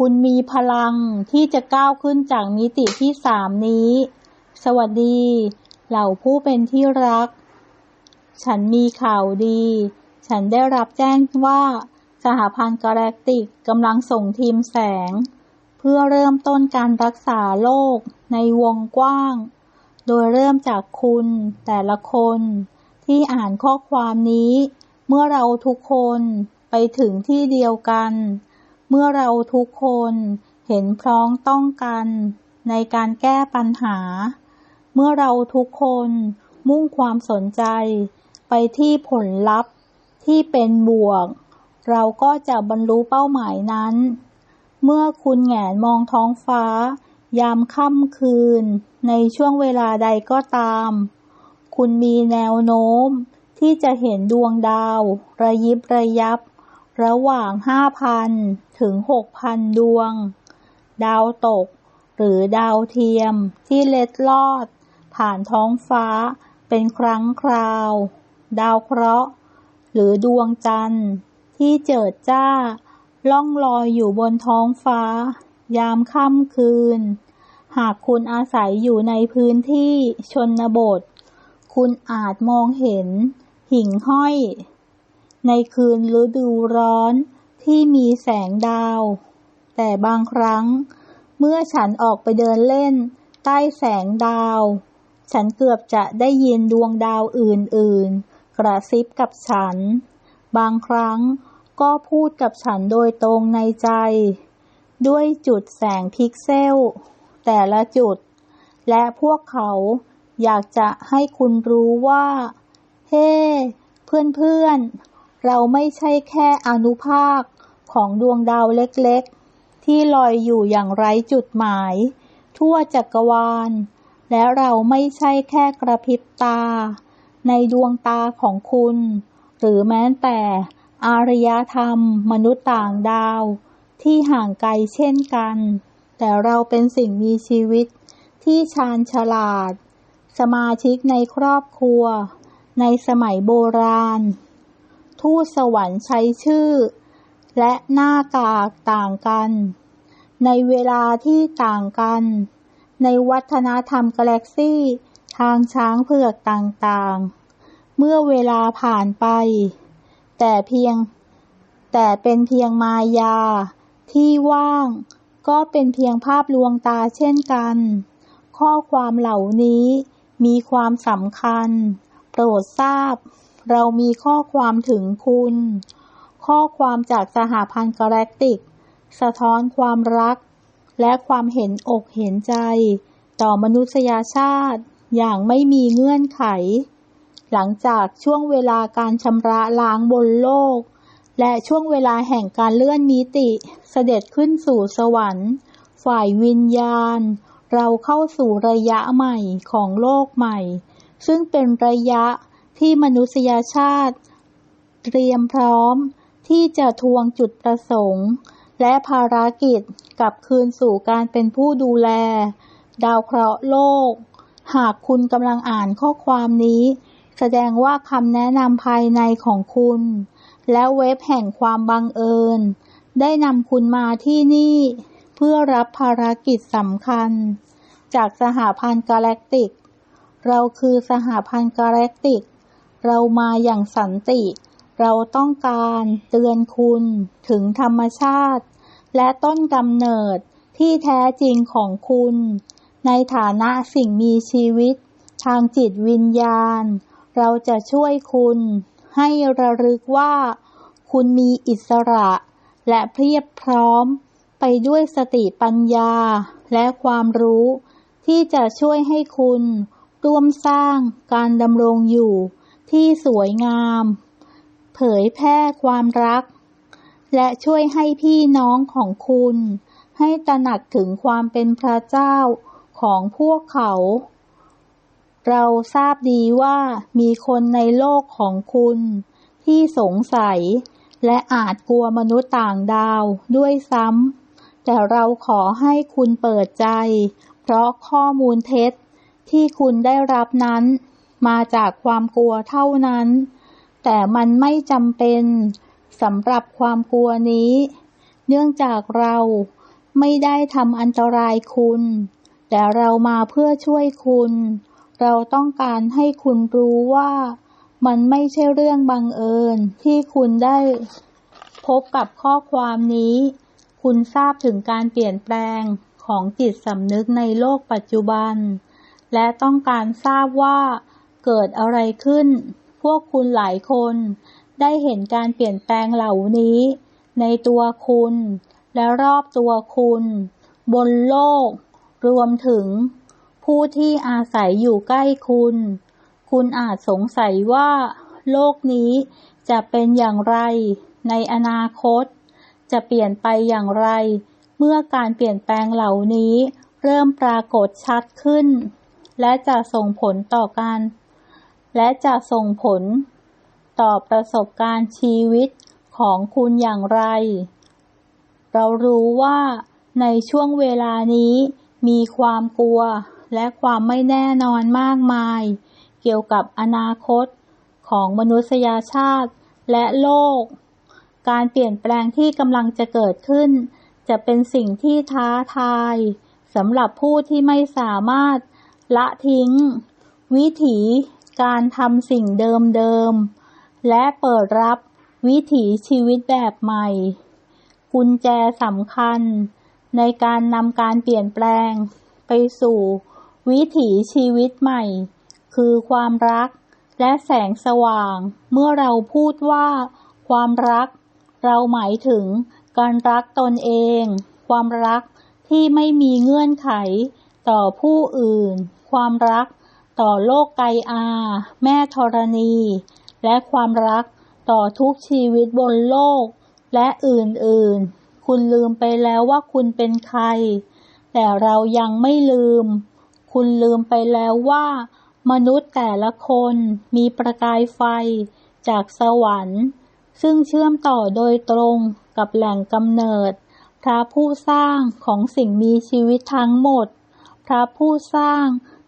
คุณมีพลังที่จะก้าวขึ้นจากมิติที่สามนี้ สวัสดี เหล่าผู้เป็นที่รัก ฉันมีข่าวดี ฉันได้รับแจ้งว่าสหพันธ์กาแล็กติกกำลังส่งทีมแสง เพื่อเริ่มต้นการรักษาโรคในวงกว้าง โดยเริ่มจากคุณแต่ละคนที่อ่านข้อความนี้ เมื่อเราทุกคนไปถึงที่เดียวกัน เมื่อเราทุกคนเห็นพร้องต้องกันในการแก้ปัญหา เมื่อเราทุกคนมุ่งความสนใจไปที่ผลลัพธ์ที่เป็นบวก เราก็จะบรรลุเป้าหมายนั้น เมื่อคุณแงนมองท้องฟ้า ยามค่ำคืน ในช่วงเวลาใดก็ตาม คุณมีแนวโน้มที่จะเห็นดวงดาว ระยิบระยับ ระหว่าง 5,000 ถึง 6,000 ดวง ดาวตก หรือดาวเทียมที่เล็ดลอด ผ่านท้องฟ้าเป็นครั้งคราว ดาวเคราะห์ หรือดวงจันทร์ที่เจิดจ้า ล่องลอยอยู่บนท้องฟ้า ยามค่ำคืน หากคุณอาศัยอยู่ในพื้นที่ชนบท คุณอาจมองเห็น หิ่งห้อย ในคืนฤดูร้อนที่มีแสงดาว แต่บางครั้ง เมื่อฉันออกไปเดินเล่น ใต้แสงดาว ฉันเกือบจะได้ยินดวงดาวอื่นๆ กระซิบกับฉัน บางครั้งก็พูดกับฉันโดยตรงในใจ ด้วยจุดแสงพิกเซล แต่ละจุด และพวกเขาอยากจะให้คุณรู้ว่า เฮ้เพื่อนๆ เราไม่ใช่แค่อนุภาคของดวงดาวเล็กๆ ที่ลอยอยู่อย่างไร้จุดหมาย ทั่วจักรวาล และเราไม่ใช่แค่กระพริบตา ในดวงตาของคุณ หรือแม้แต่อารยธรรม มนุษย์ต่างดาว ที่ห่างไกลเช่นกัน แต่เราเป็นสิ่งมีชีวิตที่ชาญฉลาด สมาชิกในครอบครัว ในสมัยโบราณ ทูตสวรรค์ใช้ชื่อ และหน้ากากต่างกัน ในเวลาที่ต่างกัน ในวัฒนธรรมกาแล็กซี่ ทางช้างเผือกต่างๆ เมื่อเวลาผ่านไป แต่เพียง แต่เป็นเพียงมายา ที่ว่าง ก็เป็นเพียงภาพลวงตาเช่นกัน ข้อความเหล่านี้มีความสำคัญ โปรดทราบ เรามีข้อความถึงคุณ ข้อความจากสหพันธ์กาแล็กติก สะท้อนความรัก และความเห็นอกเห็นใจ ต่อมนุษยชาติ อย่างไม่มีเงื่อนไข หลังจากช่วงเวลาการชำระล้างบนโลก และช่วงเวลาแห่งการเลื่อนมิติเสด็จขึ้นสู่สวรรค์ ฝ่ายวิญญาณ เราเข้าสู่ระยะใหม่ของโลกใหม่ ซึ่งเป็นระยะ ที่มนุษยชาติ เตรียมพร้อมที่จะทวงจุดประสงค์ และภารกิจกลับคืนสู่การเป็นผู้ดูแล ดาวเคราะห์โลก หากคุณกำลังอ่านข้อความนี้ แสดงว่าคำแนะนำภายในของคุณ และเว็บแห่งความบังเอิญ ได้นำคุณมาที่นี่ เพื่อรับภารกิจสำคัญ จากสหพันธ์กาแล็กติก เราคือสหพันธ์กาแล็กติก เรามาอย่างสันติ เราต้องการเตือนคุณถึงธรรมชาติ และต้นกำเนิดที่แท้จริงของคุณ ในฐานะสิ่งมีชีวิต ทางจิตวิญญาณ เราจะช่วยคุณ ให้ระลึกว่า คุณมีอิสระ และเพียบพร้อม ไปด้วยสติปัญญา และความรู้ ที่จะช่วยให้คุณ ร่วมสร้างการดำรงอยู่ ที่สวยงาม เผยแพร่ความรัก และช่วยให้พี่น้องของคุณ ให้ตระหนักถึงความเป็นพระเจ้าของพวกเขา เราทราบดีว่ามีคนในโลกของคุณ ที่สงสัยและอาจกลัวมนุษย์ต่างดาวด้วยซ้ำ แต่เราขอให้คุณเปิดใจ เพราะข้อมูลเท็จที่คุณได้รับนั้น มาจากความกลัวเท่านั้น แต่มันไม่จำเป็นสำหรับความกลัวนี้ เนื่องจากเราไม่ได้ทำอันตรายคุณ แต่เรามาเพื่อช่วยคุณ เราต้องการให้คุณรู้ว่ามันไม่ใช่เรื่องบังเอิญที่คุณได้พบกับข้อความนี้ คุณทราบถึงการเปลี่ยนแปลงของจิตสำนึกในโลกปัจจุบัน และต้องการทราบว่า เกิดอะไรขึ้น พวกคุณหลายคน ได้เห็นการเปลี่ยนแปลงเหล่านี้ ในตัวคุณ และรอบตัวคุณ บนโลก รวมถึง ผู้ที่อาศัยอยู่ใกล้คุณ คุณอาจสงสัยว่า โลกนี้จะเป็นอย่างไร ในอนาคต จะเปลี่ยนไปอย่างไร เมื่อการเปลี่ยนแปลงเหล่านี้ เริ่มปรากฏชัดขึ้นและจะส่งผลต่อการ และจะส่งผล ต่อประสบการณ์ชีวิตของคุณอย่างไร เรารู้ว่าในช่วงเวลานี้มีความกลัวและความไม่แน่นอนมากมาย เกี่ยวกับอนาคตของมนุษยชาติและโลก การเปลี่ยนแปลงที่กำลังจะเกิดขึ้น จะเป็นสิ่งที่ท้าทายสำหรับผู้ที่ไม่สามารถละทิ้ง วิถี การทำสิ่งเดิมๆ และเปิดรับวิถีชีวิตแบบใหม่ กุญแจสำคัญ ในการนำการเปลี่ยนแปลง ไปสู่ วิถีชีวิตใหม่ คือความรักและแสงสว่าง เมื่อเราพูดว่า ความรัก เราหมายถึงการรักตนเอง ความรักที่ไม่มีเงื่อนไขต่อผู้อื่น ความรัก ต่อโลกไกอา แม่ธรณี และความรักต่อทุกชีวิตบนโลก และอื่นๆ คุณลืมไปแล้วว่าคุณเป็นใคร แต่เรายังไม่ลืม คุณลืมไปแล้วว่า มนุษย์แต่ละคนมีประกายไฟจากสวรรค์ ซึ่งเชื่อมต่อโดยตรงกับแหล่งกำเนิด พระผู้สร้างของสิ่งมีชีวิตทั้งหมด พระผู้สร้าง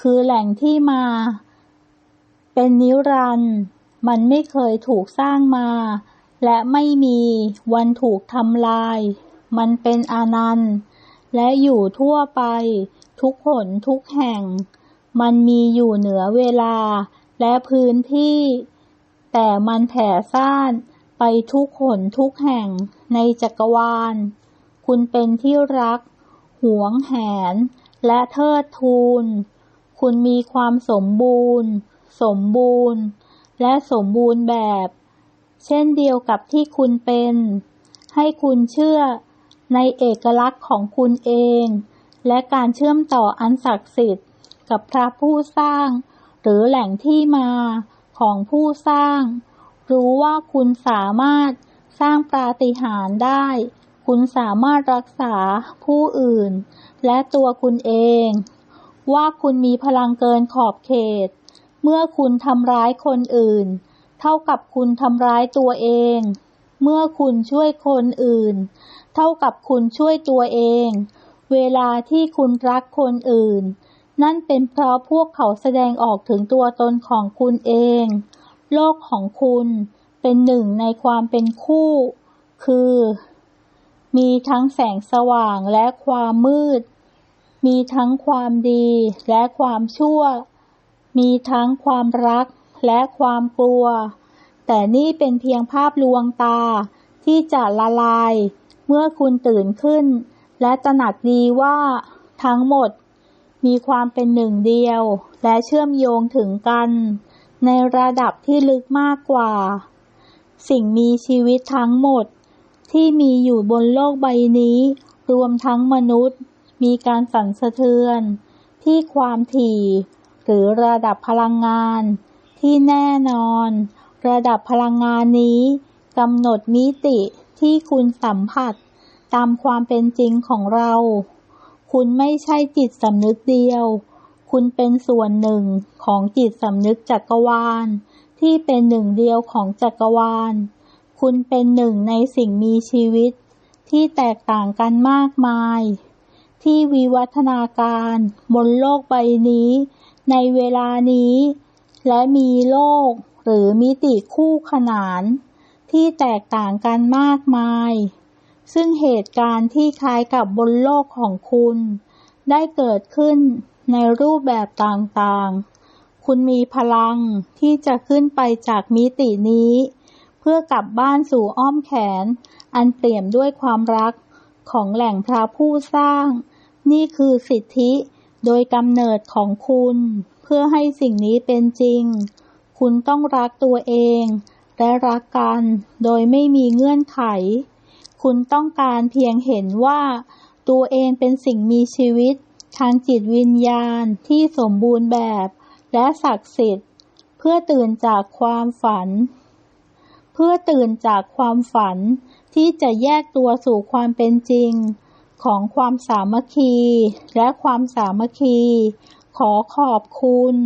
คือแหล่งที่มา เป็นนิรันด์มันไม่เคยถูกสร้างมา และไม่มีวันถูกทำลาย มันเป็นอนันต์ และอยู่ทั่วไปทุกหนทุกแห่ง มันมีอยู่เหนือเวลาและพื้นที่ แต่มันแผ่ซ่านไปทุกหนทุกแห่งในจักรวาล คุณเป็นที่รัก หวงแหน และเทิดทูน คุณมีความสมบูรณ์ สมบูรณ์ และสมบูรณ์แบบ เช่นเดียวกับที่คุณเป็น ให้คุณเชื่อในเอกลักษณ์ของคุณเอง และการเชื่อมต่ออันศักดิ์สิทธิ์ กับพระผู้สร้าง หรือแหล่งที่มาของผู้สร้าง รู้ว่าคุณสามารถสร้างปาฏิหาริย์ได้ คุณสามารถรักษาผู้อื่น และตัวคุณเอง ว่าคุณมีพลังเกินขอบเขต เมื่อคุณทำร้ายคนอื่น เท่ากับคุณทำร้ายตัวเอง เมื่อคุณช่วยคนอื่น เท่ากับคุณช่วยตัวเอง เวลาที่คุณรักคนอื่น นั่นเป็นเพราะพวกเขาแสดงออกถึงตัวตนของคุณเอง โลกของคุณเป็นหนึ่งในความเป็นคู่ คือ มีทั้งแสงสว่างและความมืด มีทั้งความดีและความชั่ว มีทั้งความรักและความกลัว แต่นี่เป็นเพียงภาพลวงตาที่จะละลาย เมื่อคุณตื่นขึ้น และตระหนักดีว่าทั้งหมด มีความเป็นหนึ่งเดียว และเชื่อมโยงถึงกัน ในระดับที่ลึกมากกว่า สิ่งมีชีวิตทั้งหมด ที่มีอยู่บนโลกใบนี้ รวมทั้งมนุษย์ มีการสั่นสะเทือน ที่ความถี่ หรือระดับพลังงาน ที่แน่นอน ระดับพลังงานนี้กำหนดมิติที่คุณสัมผัส ตามความเป็นจริงของเรา คุณไม่ใช่จิตสำนึกเดียว คุณเป็นส่วนหนึ่งของจิตสำนึกจักรวาล ที่เป็นหนึ่งเดียวของจักรวาล คุณเป็นหนึ่งในสิ่งมีชีวิต ที่แตกต่างกันมากมาย ที่วิวัฒนาการบนโลกใบนี้ ในเวลานี้ และมีโลกหรือมิติคู่ขนาน ที่แตกต่างกันมากมาย ซึ่งเหตุการณ์ที่คล้ายกับบนโลกของคุณ ได้เกิดขึ้นในรูปแบบต่างๆ คุณมีพลังที่จะขึ้นไปจากมิตินี้ เพื่อกลับบ้านสู่อ้อมแขน อันเปี่ยมด้วยความรักของแหล่งพระผู้สร้าง นี่คือสิทธิโดยกำเนิดของคุณ เพื่อให้สิ่งนี้เป็นจริง คุณต้องรักตัวเอง และรักกันโดยไม่มีเงื่อนไข คุณต้องการเพียงเห็นว่า ตัวเองเป็นสิ่งมีชีวิต ทางจิตวิญญาณที่สมบูรณ์แบบ และศักดิ์สิทธิ์ เพื่อตื่นจากความฝัน เพื่อตื่นจากความฝันที่จะแยกตัวสู่ความเป็นจริง ของความสามัคคีและความสามัคคี ขอขอบคุณ